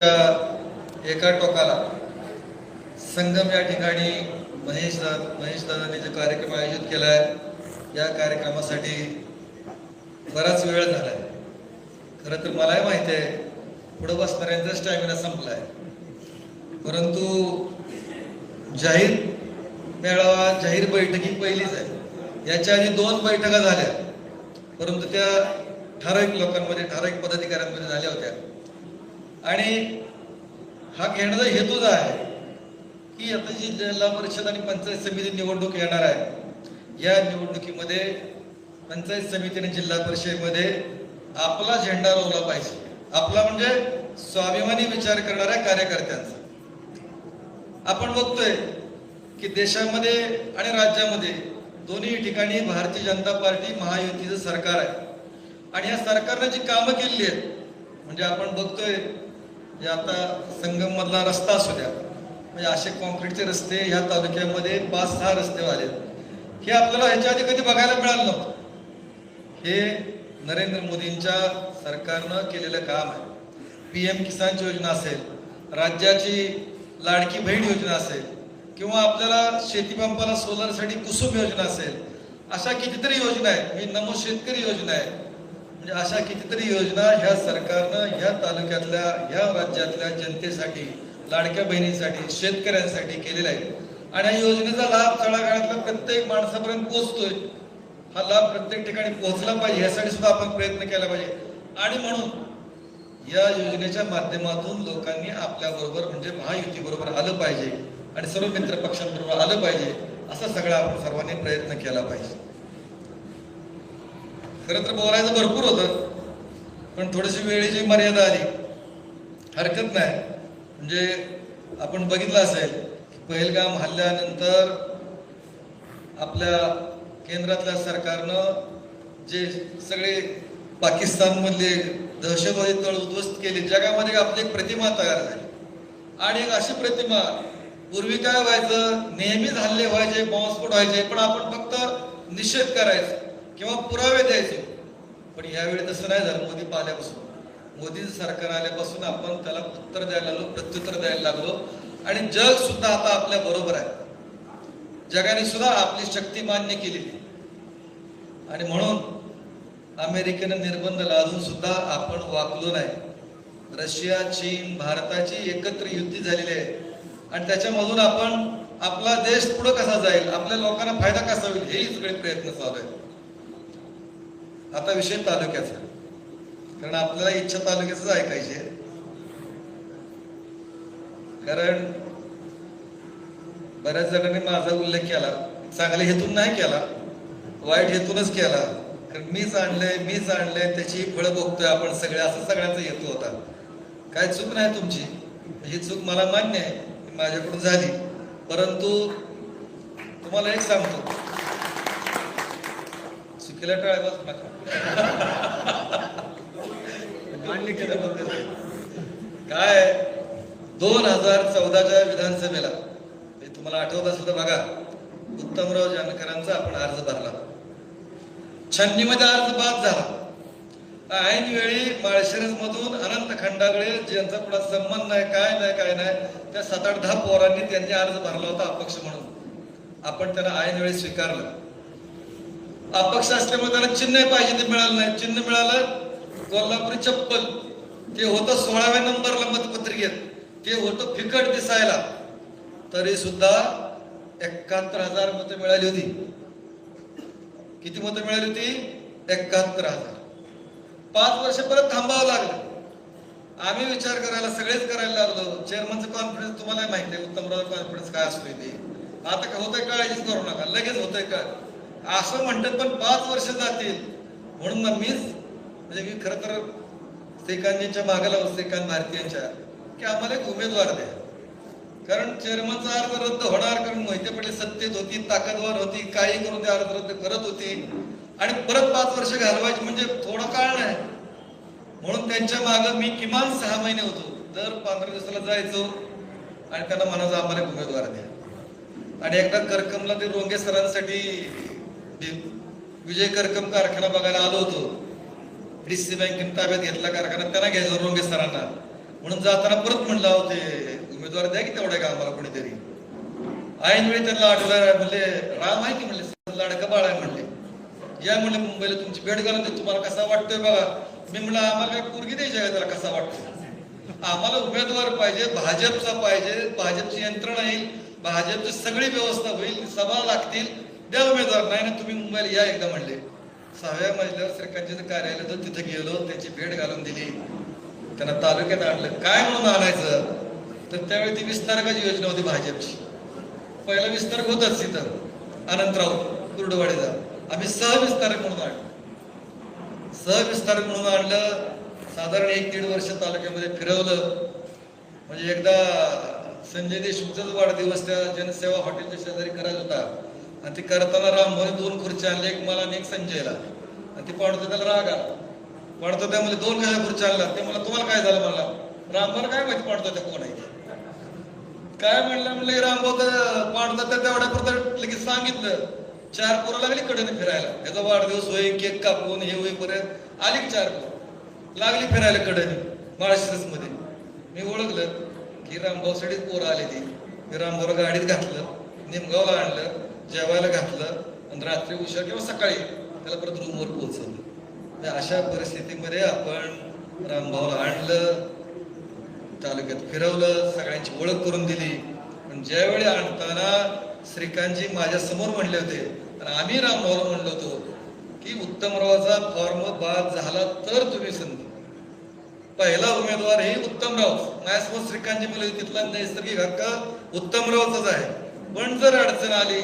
एका टोकाला संगम या ठिकाणी महेश दा महेश दादांनी जो कार्यक्रम आयोजित केला आहे या कार्यक्रमासाठी बराच वेळ झाला आहे खरं तर मलाही माहिती आहे पुढं बसणाऱ्यांचा स्टॅमिना संपला आहे परंतु जाहीर मेळावा जाहीर बैठकी पहिलीच आहे. याच्या आधी दोन बैठका झाल्या. परंतु त्या ठराविक लोकांमध्ये ठराविक पदाधिकाऱ्यांमध्ये झाल्या होत्या. आणि हा घेण्याचा हेतूच आहे की आता जी जिल्हा परिषद आणि पंचायत समिती निवडणूक येणार आहे या निवडणुकीमध्ये पंचायत समिती आणि जिल्हा परिषदेमध्ये आपला झेंडा रोवला पाहिजे. आपला म्हणजे स्वाभिमानी विचार करणाऱ्या कार्यकर्त्यांचा. आपण बघतोय की देशामध्ये आणि राज्यामध्ये दोन्ही ठिकाणी भारतीय जनता पार्टी महायुतीचं सरकार आहे. आणि या सरकारनं जी कामं केलेली आहेत म्हणजे आपण बघतोय जे आता संगम मधला रस्ता असू द्या म्हणजे असे कॉन्क्रीटचे रस्ते ह्या तालुक्यामध्ये पाच सहा रस्ते आले हे आपल्याला ह्याच्या आधी कधी बघायला मिळालं नव्हतं. हे नरेंद्र मोदींच्या सरकारनं केलेलं काम आहे. पी एम किसान योजना असेल राज्याची लाडकी बहीण योजना असेल किंवा आपल्याला शेतीपंपाला सोलरसाठी कुसुम योजना असेल अशा कितीतरी योजना आहेत. मी नमो शेतकरी योजना आहे म्हणजे अशा कितीतरी योजना ह्या सरकारनं ह्या तालुक्यातल्या ह्या राज्यातल्या जनतेसाठी लाडक्या बहिणींसाठी शेतकऱ्यांसाठी केलेल्या आहेत. आणि या योजनेचा लाभ तळागाळातल्या प्रत्येक माणसापर्यंत पोहोचतोय. हा लाभ प्रत्येक ठिकाणी पोहोचला पाहिजे यासाठी सुद्धा आपण प्रयत्न केला पाहिजे. आणि म्हणून या योजनेच्या माध्यमातून लोकांनी आपल्या बरोबर म्हणजे महायुती बरोबर आलं पाहिजे आणि सर्व मित्र पक्षांबरोबर आलं पाहिजे असा सगळा आपण सर्वांनी प्रयत्न केला पाहिजे. खरं तर बोलायचं भरपूर होतं. पण थोडीशी वेळेची मर्यादा आली. हरकत नाही. म्हणजे आपण बघितलं असेल की पहिलगाम हल्ल्यानंतर आपल्या केंद्रातल्या सरकारनं जे सगळे पाकिस्तानमधले दहशतवादी तळ उद्ध्वस्त केले जगामध्ये आपली एक प्रतिमा तयार झाली. आणि एक अशी प्रतिमा पूर्वी काय व्हायचं नेहमीच हल्ले व्हायचे बॉम्बस्फोट व्हायचे पण आपण फक्त निषेध करायचा. किंवा पुरावे द्यायचे. पण यावेळी तसं नाही झालं मोदी पाहिल्यापासून. मोदी सरकार आल्यापासून आपण त्याला उत्तर द्यायला लागलो प्रत्युत्तर द्यायला लागलो. आणि जग सुद्धा आता आपल्या बरोबर आहे. जगाने सुद्धा आपली शक्ती मान्य केली. आणि म्हणून अमेरिकेनं निर्बंध लादून सुद्धा आपण वाकलो नाही. रशिया चीन भारताची एकत्र युद्धी झालेली आहे. आणि त्याच्यामधून आपण आपला देश पुढे कसा जाईल आपल्या लोकांना फायदा कसा होईल हेही सगळे प्रयत्न चालू आहेत. आता विषय तालुक्याचा. कारण आपल्याला इच्छा तालुक्याच ऐकायची आहे. कारण बऱ्याच जणांनी माझा उल्लेख केला. चांगल्या हेतून नाही केला वाईट हेतूनच केला. कारण मीच आणलंय मीच आणलंय त्याची फळं बघतोय आपण सगळे असं सगळ्यांचा हेतू होता. काय चूक नाही तुमची? ही चूक मला मान्य आहे. माझ्याकडून झाली. परंतु तुम्हाला एक सांगतो. चुकीला टाळायलाच नका. मान्य केल्याबद्दल काय? दोन हजार चौदाच्या विधानसभेला हे तुम्हाला आठवत असेल तर बघा उत्तमराव जानकरांचा आपण अर्ज भरला. छन्नी मध्ये अर्ज बाद झाला. ऐन वेळी माळशिरस मधून अनंत खंडाकडे ज्यांचा कुणा संबंध नाही काय नाही काय नाही त्या सात आठ दहा पोरांनी त्यांनी अर्ज भरला होता अपक्ष म्हणून. आपण त्यांना ऐन वेळी स्वीकारलं. अपक्ष असल्यामुळे त्याला चिन्ह पाहिजे ते मिळालं नाही. चिन्ह मिळालं कोल्हापुरी चप्पल. ते होतं सोळाव्या नंबरला मतपत्रिकेत. ते होतं फिकट दिसायला. तरी सुद्धा एकाहत्तर हजार मतं मिळाली होती. किती मतं मिळाली होती? एकाहत्तर हजार. पाच वर्ष परत थांबावं लागलं. आम्ही विचार करायला सगळेच करायला लागलो. चेअरमनचं कॉन्फिडन्स तुम्हाला माहिती आहे. उत्तमराव कॉन्फिडन्स काय असतोय ते आता होतंय काळजीच करू नका. लगेच होतंय का असं म्हणतात पण पाच वर्ष जातील. म्हणून मग मीच म्हणजे मी खरं तर श्रीकांतजींच्या मागाला श्रीकांत भारतीयांच्या की आम्हाला एक उमेदवार द्या. कारण चेअरमनचा अर्ज रद्द होणार कारण मोहिते पटेल सत्तेत होती ताकदवर होती काही करून ते अर्ज रद्द करत होती. आणि परत पाच वर्ष घालवायची म्हणजे थोडं काळ नाही. म्हणून त्यांच्या मागे मी किमान सहा महिने होतो. दर पंधरा दिवसाला जायचो आणि त्यांना म्हणायचं आम्हाला उमेदवार द्या. आणि एकदा करकमला ते रोंगे सरांसाठी विजय करकम कारखाना बघायला आलो होतो. डीसी बँकेने ताब्यात घेतला कारखाना त्यांना घ्यायचा रोंगे सरांना. म्हणून जाताना परत म्हणला होते उमेदवार द्या की तेवढ्या का आम्हाला कोणीतरी. ऐन वेळी त्यांना आठवला म्हणले राम आहे की? म्हणले लाडका बाळ आहे. म्हणले या म्हणले मुंबईला तुमची भेट घालून दे तुम्हाला कसा वाटतोय बघा. मी म्हणलं आम्हाला काय पोरगी द्यायची आहे त्याला कसा वाटतो आम्हाला उमेदवार पाहिजे भाजपचा पाहिजे भाजपची यंत्रणा येईल भाजपची सगळी व्यवस्था होईल सभा लागतील द्या उमेदवार नाही ना तुम्ही मुंबईला या एकदा म्हणले. सहाव्या मजल्यावर श्रीकांतजीचं कार्यालय तर तिथं गेलो त्यांची भेट घालून दिली. त्यांना तालुक्यात आणलं. काय म्हणून आणायचं? तर त्यावेळी ती विस्तारकाची योजना होती भाजपची. पहिला विस्तारक होताच तिथं अनंतराव कुर्डवाडीचा. आम्ही सहविस्तारक म्हणून आणलं. सहविस्तारक म्हणून आणलं साधारण एक दीड वर्ष तालुक्यामध्ये फिरवलं. म्हणजे एकदा संजय देशमुखचाच वाढदिवस त्या जनसेवा हॉटेलच्या शेजारी करायचा होता. आणि ते करताना रामभाऊ दोन खुर्च्या आणल्या एक मला आणि एक संजयला. आणि ते पाडतो त्याला राग. आला पाडतो त्या म्हणजे दोन कशा खुर्च्या आणला ते मला तुम्हाला काय झालं? मला रामभाऊला काय माहिती पाडतो त्या कोण आहे काय म्हणलं म्हणलं रामभाऊ तर पाडतो त्या तेवढ्या पुरतं लगेच सांगितलं. चार पोरं लागली कडेने फिरायला. त्याचा वाढदिवस होईल केक कापून हे होईपर्यंत आली चार पोरं. लागली फिरायला कडेने माळशिरसमध्ये मी ओळखलं की रामभाऊसाठीच पोरं आले ती. मी रामभाऊला गाडीत घातलं निमगावला आणलं. जेवायला घातलं आणि रात्री उशीर किंवा सकाळी त्याला परत रूमवर पोहोचवलं. तर अशा परिस्थितीमध्ये आपण रामभाऊला आणलं तालुक्यात फिरवलं सगळ्यांची ओळख करून दिली. पण ज्यावेळी आणताना श्रीकांतजी माझ्यासमोर म्हणले होते आणि आम्ही रामभाऊला म्हणलो होतो की उत्तमरावाचा फॉर्म बाद झाला तर तुम्ही संधी. पहिला उमेदवार हे उत्तमराव. माझ्यासमोर श्रीकांतजी म्हणले तिथला नैसर्गिक हक्क उत्तमरावचाच आहे. पण जर अडचण आली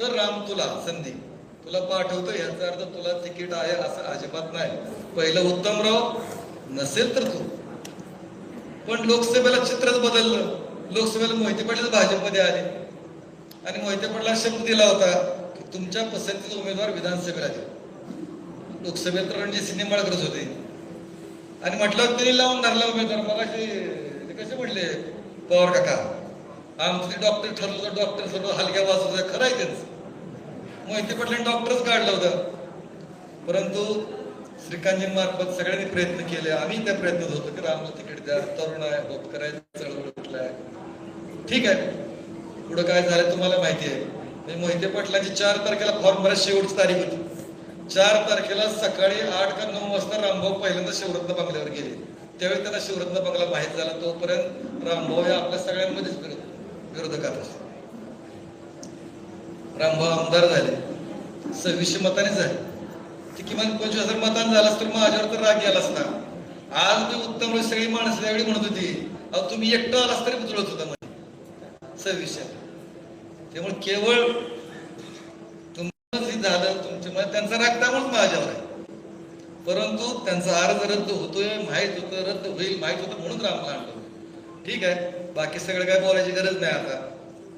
तर राम तुला संधी. तुला पाठवतो याचा अर्थ तुला तिकीट आहे असं अजिबात नाही. पहिलं उत्तमराव नसेल तर तू. पण लोकसभेला चित्रच बदललं. लोकसभेला मोहिते पाटील भाजपमध्ये आले. आणि मोहिते पाटला शब्द दिला होता की तुमच्या पसंतीचा उमेदवार विधानसभेला द्या लोकसभेत तर रणजित सिंह निंबाळकरच होते. आणि म्हटलं त्यांनी लावून धरला उमेदवार. मला ते कसे म्हणले पवार काका. आमचं डॉक्टर ठरलं तर डॉक्टर सर्व हलक्या वाजवत खरं आहे त्यांचं. मोहिते पाटलांनी डॉक्टरच काढलं होतं परंतु श्रीकांतजींमार्फत सगळ्यांनी प्रयत्न केले. आम्ही त्या प्रयत्नात होतो की रामला तिकीट द्या तरुण आहे होतकर करायचं चळवळीतला आहे. ठीक आहे. पुढं काय झालं तुम्हाला माहिती आहे. मोहिते पाटलांची चार तारखेला फॉर्म भरायची शेवटची तारीख होती. चार तारखेला सकाळी आठ का नऊ वाजता रामभाऊ पहिल्यांदा शिवरत्न बंगल्यावर गेले. त्यावेळी त्यांना शिवरत्न बंगला माहीत झाला. तोपर्यंत रामभाऊ हे आपल्या सगळ्यांमध्येच फिरत विरोधकात असतो रामभाऊ आमदार झाले. सव्वीसशे मताने झाले. ते किमान पंचवीस हजार मतान झालास तर माझ्यावर तर राग गेला असता. आज मी उत्तम सगळी माणसं त्यावेळी म्हणत होती अहो तुम्ही एकटं आलास तरी उचलत होता म्हणजे सव्वीसशे. त्यामुळे केवळ तुमचं झालं तुमच्यामुळे त्यांचा राग त्यामुळेच माझ्यावर आहे. परंतु त्यांचा अर्ज रद्द होतोय माहीत होतं रद्द होईल माहीत होतं म्हणून रामला आणलं ठीक आहे? बाकी सगळं काय बोलायची गरज नाही आता.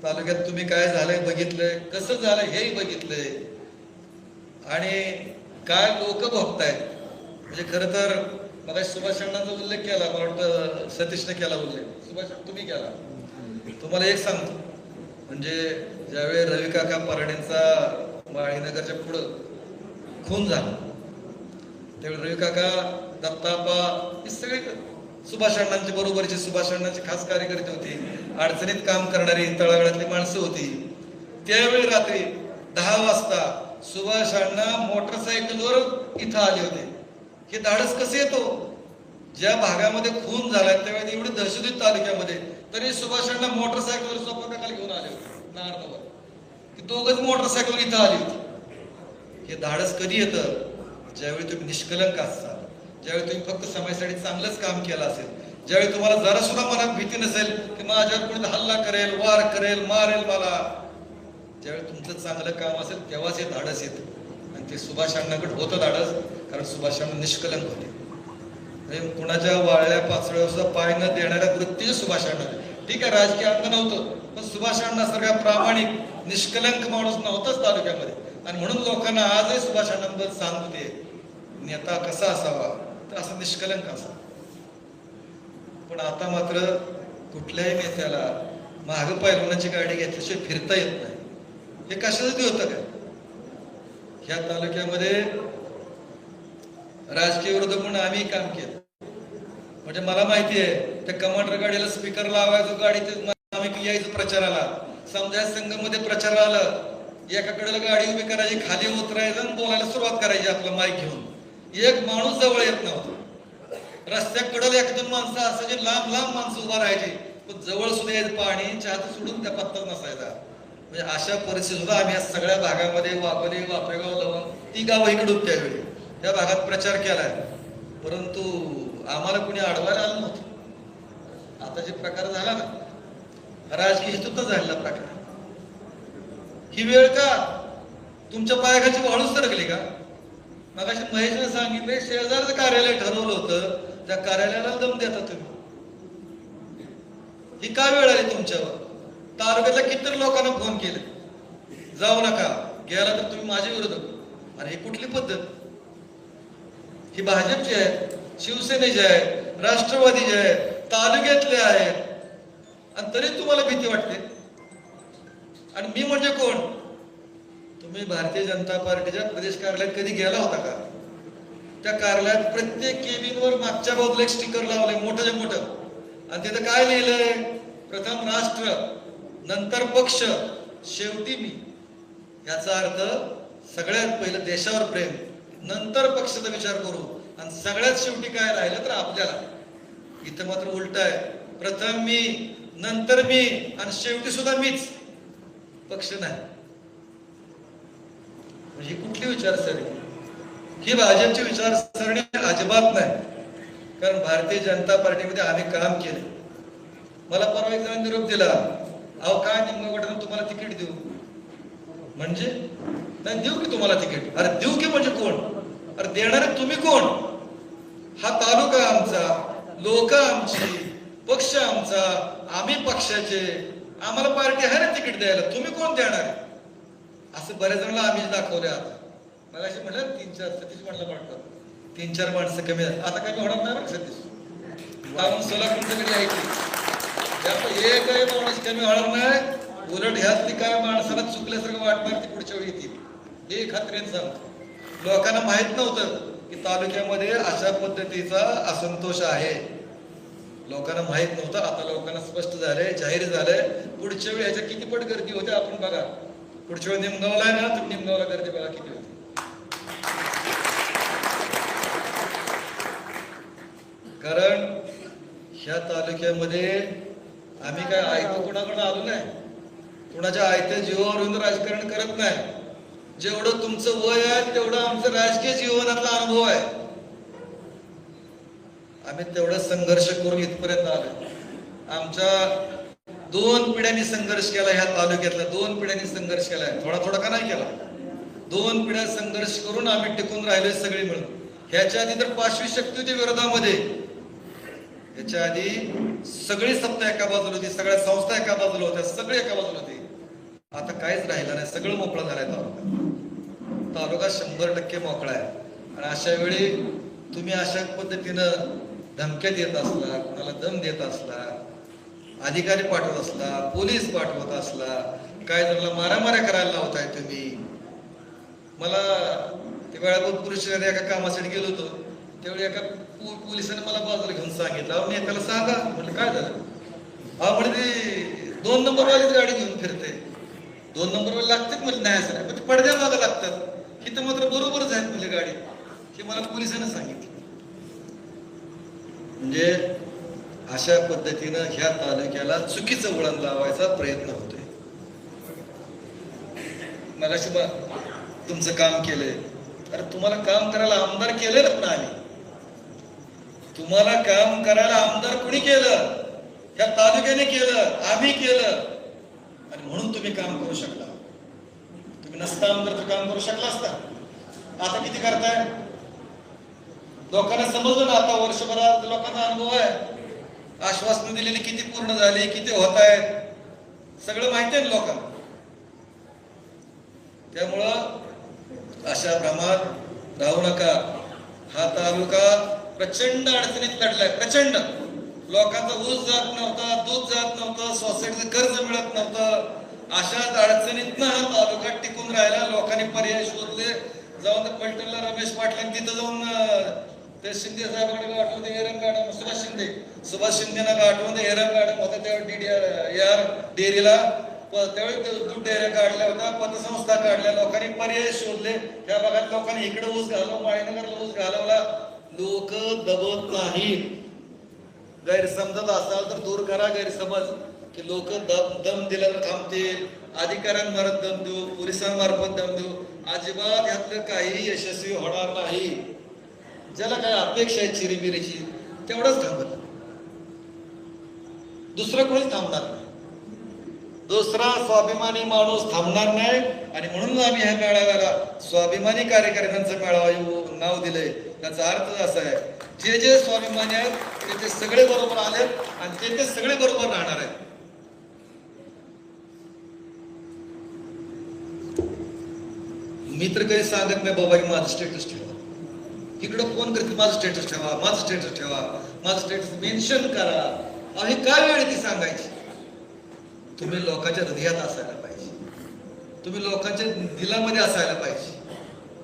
तालुक्यात तुम्ही काय झालंय बघितलंय कसं झालंय हेही बघितलंय. आणि काय लोक भोगतायत म्हणजे खरं तर मला सुभाष अण्णांचा उल्लेख केला मला वाटतं सतीशने केला उल्लेख. सुभाष तुम्ही केला. तुम्हाला एक सांगतो. म्हणजे ज्यावेळी रवी काका पराडेंचा माळीनगरच्या पुढं खून झाला त्यावेळी रवी काका दत्तापा हे सगळे सुभाष अण्णांचे बरोबरचे सुभाष अण्णांचे खास कार्यकर्ते होते. अडचणीत काम करणारी तळागाळातली माणसं होती. त्यावेळी रात्री दहा वाजता सुभाष अण्णा मोटरसायकलवर इथं आले होते. हे धाडस कसे येतो? ज्या भागामध्ये खून झालाय त्यावेळी एवढी दहशतीत तालुक्यामध्ये तरी सुभाष अण्णा मोटरसायकलवर सोपाकाला घेऊन आले होते नारदवर ते दोघच मोटरसायकल इथं आली होती. हे धाडस कधी येतं? ज्यावेळी तुम्ही निष्कलंक असता. ज्यावेळी तुम्ही फक्त समाजासाठी चांगलंच काम केलं असेल ज्यावेळी तुम्हाला जरा सुद्धा मनात भीती नसेल की माझ्यावर कोणी हल्ला करेल वार करेल मारेल मला ज्यावेळी तुमचं चांगलं काम असेल तेव्हाच हे धाडस येतं. आणि ते सुभाषांनाकडे होतं धाडस कारण सुभाष निष्कलंक होते. म्हणजे कुणाच्या वाळल्या पाचव्या सुद्धा पाय न देणाऱ्या वृत्तीचे सुभाषांना ठीक आहे राजकीय अंग नव्हतं पण सुभाषांना सगळ्या प्रामाणिक निष्कलंक माणूस नव्हताच तालुक्यामध्ये. आणि म्हणून लोकांना आजही सुभाष सांगते नेता कसा असावा? तर असं निष्कलंक असा. पण आता मात्र कुठल्याही नेत्याला माग पैलवानाची गाडी घेतल्याशिवाय फिरता येत नाही. हे कशासाठी होतं का ह्या तालुक्यामध्ये राजकीय विरोध म्हणून आम्ही काम केलं. म्हणजे मला माहिती आहे त्या कमांडर गाडीला स्पीकर लावायचो गाडी आम्ही यायचो प्रचाराला. समजा संघमध्ये प्रचार आलं एकाकडे गाडी उभी करायची खाली उतरायचं आणि बोलायला सुरुवात करायची आपलं माईक घेऊन. एक माणूस जवळ येत नव्हता. रस्त्याकडे एक दोन माणसं असायची लांब लांब माणसं उभा राहायची. पण जवळ सुद्धा यायचं पाणी चहात सोडून त्या पत्ता नसायचा. म्हणजे अशा परिस्थिती सुद्धा आम्ही या सगळ्या भागामध्ये वापरे वापरेगाव लवण ती गावं इकडून त्यावेळी. त्या भागात प्रचार केलाय. परंतु आम्हाला कुणी अडवायला आलं नव्हतं. आता जे प्रकार झाला ना राजकीय हेतूत झालेला प्रकार. ही वेळ का? तुमच्या पायाखाची वाळूच सरकली का? मग अशी महेशने सांगितले शेजारचं कार्यालय ठरवलं होतं त्या कार्यालयाला दम देता तुम्ही. ही का वेळ आली तुमच्यावर? तालुक्यातल्या किती लोकांना फोन केले. जाऊ नका गेला तर तुम्ही माझ्या विरोधात. अरे ही कुठली पद्धत? ही भाजपची आहे शिवसेनेची आहे राष्ट्रवादीची आहे तालुक्यातले आहेत. आणि तरी तुम्हाला भीती वाटते. आणि मी म्हणजे कोण? तुम्ही भारतीय जनता पार्टीच्या प्रदेश कार्यालयात कधी गेला होता का? त्या कार्यालयात प्रत्येक केबिनवर मागच्या बाजूला एक स्टिकर लावलंय मोठं मोठं. आणि तिथं काय लिहिलंय? प्रथम राष्ट्र नंतर पक्ष शेवटी मी. याचा अर्थ सगळ्यात पहिलं देशावर प्रेम नंतर पक्षाचा विचार करू. आणि सगळ्यात शेवटी काय राहिलं तर आपल्याला. इथं मात्र उलट आहे. प्रथम मी नंतर मी आणि शेवटी सुद्धा मीच. पक्ष नाही. म्हणजे ही कुठली विचारसरणी? ही भाजपची विचारसरणी अजिबात नाही. कारण भारतीय जनता पार्टीमध्ये आम्ही काम केले. मला परवा एकदा निरोप दिला. अहो काय निम्म गटानं तुम्हाला तिकीट देऊ? म्हणजे? नाही देऊ की तुम्हाला तिकीट? अरे देऊ की म्हणजे कोण? अरे देणारे तुम्ही कोण? हा तालुका आमचा लोक आमची पक्ष आमचा आम्ही पक्षाचे. आम्हाला पार्टी आहे ना तिकीट द्यायला? तुम्ही कोण देणार आहे? असं बऱ्याच जणांना आम्ही दाखवले आता. मला असे म्हटलं तीन चार सतीश म्हटलं वाटतं. तीन चार माणसं कमी झाली आता कमी होणार नाही बरं सतीश? कारण सोलापूरच्याकडे ऐकली त्यामुळे एकही माणूस कमी होणार नाही. उलट ह्यातली काय माणसाला चुकल्यासारखं वाटणार ती पुढच्या वेळी येतील हे खात्रीने सांगतो. लोकांना माहीत नव्हतं की तालुक्यामध्ये अशा पद्धतीचा असंतोष आहे. लोकांना माहीत नव्हतं. आता लोकांना स्पष्ट झालंय जाहीर झालंय. पुढच्या वेळी ह्याच्या किती पट गर्दी होते आपण बघा. पुढच्या वेळी निमगावला आहे ना तुम्ही निमगावला गर्दी बघा किती होती. कारण ह्या तालुक्यामध्ये आम्ही काय ऐकू कोणाकडे आलो नाही. कुणाच्या आयत्या जीवावरून राजकारण करत नाही. जेवढं तुमचं वय आहे तेवढं आमचं राजकीय जीवनातला अनुभव आहे. आम्ही तेवढा संघर्ष करून इथपर्यंत आलो आमच्या दोन पिढ्यांनी संघर्ष केला ह्या तालुक्यातला दोन पिढ्यांनी संघर्ष केलाय थोडा थोडा का नाही केला? दोन पिढ्या संघर्ष करून आम्ही टिकून राहिलोय सगळे मिळून. ह्याच्या आधी तर पाचवी शक्ती होती विरोधामध्ये. याच्या आधी सगळी सत्ता एका बाजूला होती सगळ्या संस्था एका बाजूला होत्या सगळे एका बाजूला होते. आता काहीच राहिलं नाही सगळं मोकळं झालंय तालुका. तालुका शंभर टक्के मोकळा आहे. आणि अशा वेळी तुम्ही अशा पद्धतीनं धमक्या देत असला कुणाला दम देत असला अधिकारी पाठवत असला पोलीस पाठवत असला काय जणांना मारामाऱ्या करायला लावताय तुम्ही. मला ते वेळापूर पुरुष एका कामासाठी गेलो होतो. त्यावेळी एका पोलिसाने मला बाजूला घेऊन सांगितलं अहो मी त्याला सांगा. म्हटलं काय झालं? हा म्हणजे ते दोन नंबर वालीच गाडी घेऊन फिरते. दोन नंबर वाली लागतात? म्हणजे नाही असं नाही पण ते पडद्या मागं लागतात. ही तर मात्र बरोबरच आहेत म्हणजे गाडी. हे मला पोलिसांना सांगितलं. म्हणजे अशा पद्धतीनं ह्या तालुक्याला चुकीचं वळण लावायचा प्रयत्न होतोय. मगाशी तुमचं काम केलंय. अरे तुम्हाला काम करायला आमदार केलेलं ना पण आम्ही. तुम्हाला काम करायला आमदार कुणी केलं? या तालुक्याने केलं आम्ही केलं. आणि म्हणून तुम्ही काम करू शकला. तुम्ही नसता आमदार तर काम करू शकला असता. आता किती करताय? लोकांना समजलं ना आता वर्षभरात लोकांना अनुभव आहे. आश्वासनं दिलेली किती पूर्ण झाली किती होत आहेत सगळं माहिती आहे ना लोकांना. त्यामुळं अशा भ्रमात राहू नका. हा तालुका प्रचंड अडचणीत लढलाय प्रचंड. लोकांचा ऊस जात नव्हता दूध जात नव्हतं सोसायटीचं कर्ज मिळत नव्हतं. अशाच अडचणीतनं हा तालुका टिकून राहिला लोकांनी पर्याय शोधले. जाऊन त्या पलटणला रमेश पाटलांनी तिथं जाऊन अं, ते शिंदे साहेबांकडे गाठवून ते सुभाष शिंदे. सुभाष शिंदेना गाठवून ते एरम गार्डन होतं तेव्हा डीडीआर डेअरीला त्यावेळी दूध डेअऱ्या काढल्या होत्या पतसंस्था काढल्या लोकांनी पर्याय शोधले. त्या भागात लोकांनी इकडे ऊस घालव माळीनगरला ऊस घालवला. लोक दबत नाही गैरसमजत असाल तर दूर करा गैरसमज. की लोक दम दम दिल्यावर थांबतील. अधिकाऱ्यांमार्फत दम देऊ पोलिसांमार्फत दम देऊ. अजिबात यातलं काही यशस्वी होणार नाही. ज्याला काय अपेक्षा आहे चिरीबिरीची तेवढंच थांबत. दुसरं कोणीच थांबणार नाही. दुसरा स्वाभिमानी माणूस थांबणार नाही आणि म्हणून आम्ही ह्या मेळाव्याला स्वाभिमानी कार्यकर्त्यांचा मेळावा येऊ- नाव दिलंय त्याचा अर्थ असा आहे जे जे स्वाभिमानी आहेत ते ते सगळे बरोबर आलेत आणि ते ते सगळे बरोबर राहणार आहेत. मी तर काही सांगत नाही बाबा की माझं स्टेटस इकडं फोन करते माझं स्टेटस ठेवा माझं स्टेटस ठेवा माझं स्टेटस मेन्शन करा. आणि काय वेळ ती सांगायची? तुम्ही लोकांच्या हृदयात असायला पाहिजे. तुम्ही लोकांच्या दिलामध्ये असायला पाहिजे.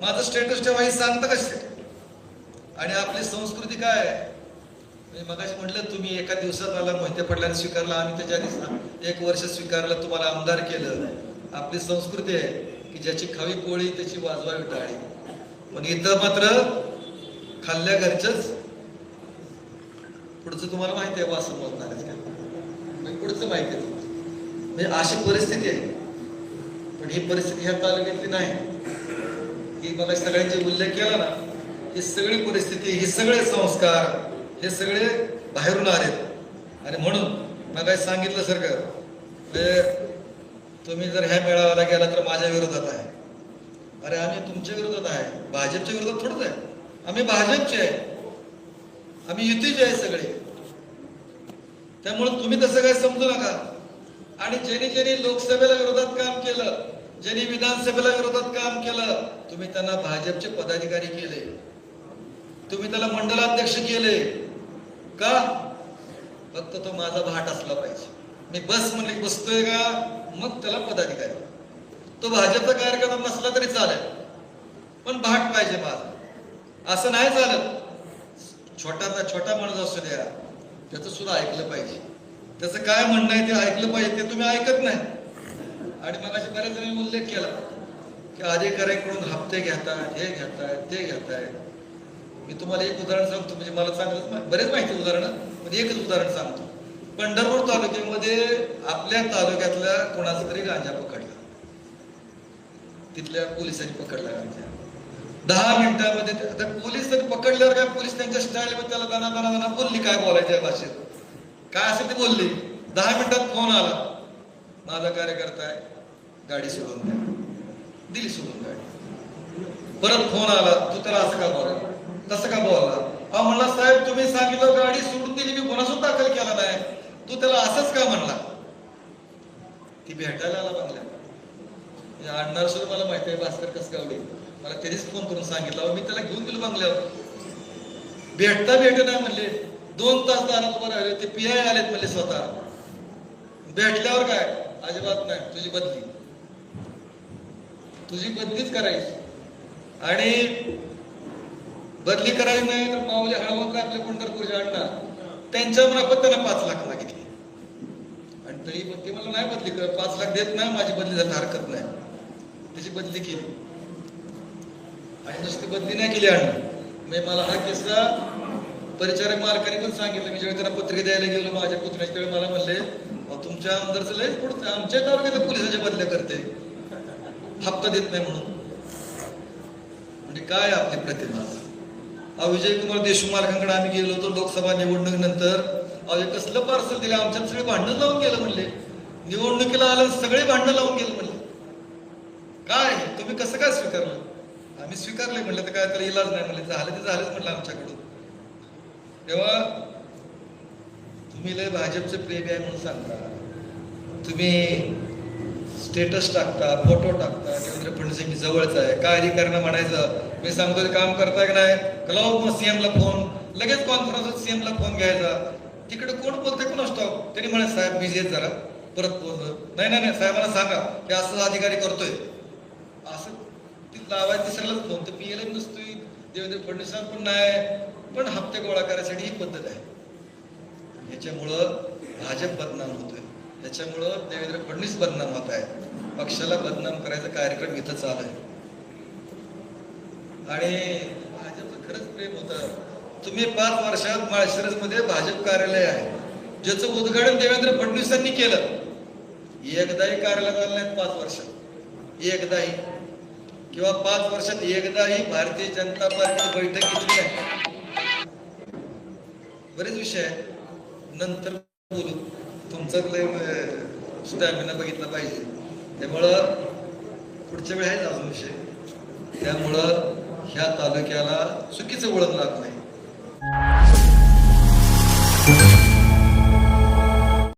माझं स्टेटस ठेवा हे सांगता कसे? आणि आपली संस्कृती काय? आहे मी मगाशी म्हटलं तुम्ही एका दिवसात मला मोहिते पडल्याने स्वीकारला आम्ही त्याच्या एक वर्ष स्वीकारलं तुम्हाला आमदार केलं. आपली संस्कृती आहे की ज्याची खावी पोळी त्याची वाजवावी टाळी पण इथं मात्र खाल्ल्या घरच्याच? पुढचं तुम्हाला माहिती आहे वासं बोलणार म्हणजे पुढचं माहिती आहे म्हणजे अशी परिस्थिती आहे. पण ही परिस्थिती ह्या तालुक्यातली नाही. ही मला सगळ्यांचे उल्लेख केला ना ही सगळी परिस्थिती ही सगळे संस्कार हे सगळे बाहेरून आलेत आणि म्हणून मग काय सांगितलं सर का? म्हणजे तुम्ही जर ह्या मेळाव्याला गेला तर माझ्या विरोधात आहे. अरे आम्ही तुमच्या विरोधात आहे. भाजपच्या विरोधात थोडंच आहे. आम्ही भाजपचे आहे. आम्ही युतीचे आहे सगळे. त्यामुळे तुम्ही तसं काय समजू नका. आणि ज्यांनी ज्यांनी लोकसभेला विरोधात काम केलं ज्यांनी विधानसभेला विरोधात काम केलं तुम्ही त्यांना भाजपचे पदाधिकारी केले. तुम्ही त्याला मंडलाध्यक्ष केले. का? फक्त तो माझा भाट असला पाहिजे. मी बस म्हणले बसतोय का? मग त्याला पदाधिकारी. तो भाजपचा कार्यक्रम नसला तरी चालेल. पण भाट पाहिजे माझा. असं नाही चालत. छोटाचा छोटा माणूस असू द्या. त्याचं सुद्धा ऐकलं पाहिजे. त्याचं काय म्हणणं आहे ते ऐकलं पाहिजे ते तुम्ही ऐकत नाही. आणि मग अशी बऱ्याच जणांनी उल्लेख केला की अधिकाऱ्यांकडून हप्ते घेतात हे घेतायत ते घेतायत मी तुम्हाला एक उदाहरण सांगतो म्हणजे मला चांगलंच बरेच माहिती उदाहरण पण एकच उदाहरण सांगतो. पंढरपूर तालुक्यामध्ये आपल्या तालुक्यातल्या कोणाचा तरी गांजा पकडला. तिथल्या पोलिसांनी पकडला गांजा. दहा मिनिटांमध्ये आता पोलीस जर पकडल्यावर काय पोलीस त्यांच्या स्टाईल मध्ये त्याला दाना दाना दाना बोलली काय बोलायच्या भाषेत? काय असेल ते बोलली? दहा मिनिटात फोन आला. माझा कार्यकर्ता आहे गाडी सोडून द्या. दिली सोडून गाडी. परत फोन आला तू त्याला असं का बोला तसं का बोलला? हा म्हणला साहेब तुम्ही सांगितलं गाडी सोडून दिली मी गुन्हा सुद्धा दाखल केला नाही. तू त्याला असंच का म्हणला? ती भेटायला आला बंगल्यात. म्हणजे आणणार सुद्धा मला माहिती आहे भास्कर कसगावडे मला त्यांनीच फोन करून सांगितलं मी त्याला घेऊन गेलो बंगल्यावर. भेटता भेट नाही म्हणले. दोन तास दारात उभं राहिले ते पिया आलेत म्हणले स्वतः. भेटल्यावर काय? अजिबात नाही तुझी बदली. तुझी बदलीच करायची. आणि बदली करायची नाही तर माऊली हळवत आपले पंढरपूरच्या अण्णा त्यांच्या मार्फत त्यांना पाच लाख मागितले. आणि तरी पण ते मला नाही बदली कर पाच लाख देत नाही माझी बदली झाली हरकत नाही. त्याची बदली केली. आणि नुसती बदली नाही केली आणि मी मला हा किस्सा परिचारक मालकाने पण सांगितलं. मी ज्यावेळी त्यांना पत्रिका द्यायला गेलो माझ्या पुतण्याच्या वेळी मला म्हणले तुमच्या आमदारचं लय पुढचं आमच्या तालुक्यात पोलिसाच्या बदल्या करते. हप्ता देत नाही म्हणून. म्हणजे काय आपली प्रतिमा? हा विजय कुमार देशमुख मालकांकडे आम्ही गेलो होतो लोकसभा निवडणूक नंतर. अजून कसलं पार्सल दिलं? आमच्यात सगळे भांडण लावून गेलं म्हणले. निवडणुकीला आलं सगळे भांडण लावून गेलं म्हणले. काय? तुम्ही कसं काय स्वीकारलं? आम्ही स्वीकारले म्हणलं तर काय त्याला इलाज नाही म्हणले झालं ते झालंच म्हणलं आमच्याकडून. तेव्हा तुम्ही लय भाजपचे प्रेमी आहे म्हणून सांगता. तुम्ही स्टेटस टाकता फोटो टाकता देवेंद्र फडणवीस मी जवळच आहे. काय अधिकाऱ्यांना म्हणायचं? मी सांगतो ते काम करताय की नाही? कलाव मग सीएम ला फोन लगेच कॉन्फरन्स सीएम ला फोन घ्यायचा. तिकडे कोण बोलतंय कोण असतो? त्यांनी म्हणा साहेब बिझी आहेत जरा परत बोल नाही नाही नाही साहेबांना सांगा की असं अधिकारी करतोय. असं ती लावायचं तिसऱ्यालाच तर पीएलएम नसतोय देवेंद्र फडणवीस पण नाही पण हप्ते गोळा करायसाठी ही पद्धत आहे. याच्यामुळं भाजप बदनाम होतोय. त्याच्यामुळं देवेंद्र फडणवीस बदनाम होत आहे. पक्षाला बदनाम करायचा कार्यक्रम इथं चालू आहे. आणि भाजपचं खरंच प्रेम होतं. तुम्ही पाच वर्षात माळशिरसमध्ये भाजप कार्यालय आहे. ज्याचं उद्घाटन देवेंद्र फडणवीसांनी केलं. एकदाही कार्यालय झालं नाही पाच वर्षात. एकदाही. किंवा पाच वर्षात एकदाही भारतीय जनता पार्टी बैठक घेतली आहे बरेच विषय नंतर बोलू. तुमचं लय स्टॅमिना बघितला पाहिजे. त्यामुळं पुढच्या वेळ आहेच अजून विषय. त्यामुळं ह्या तालुक्याला चुकीचं वळण लागत नाही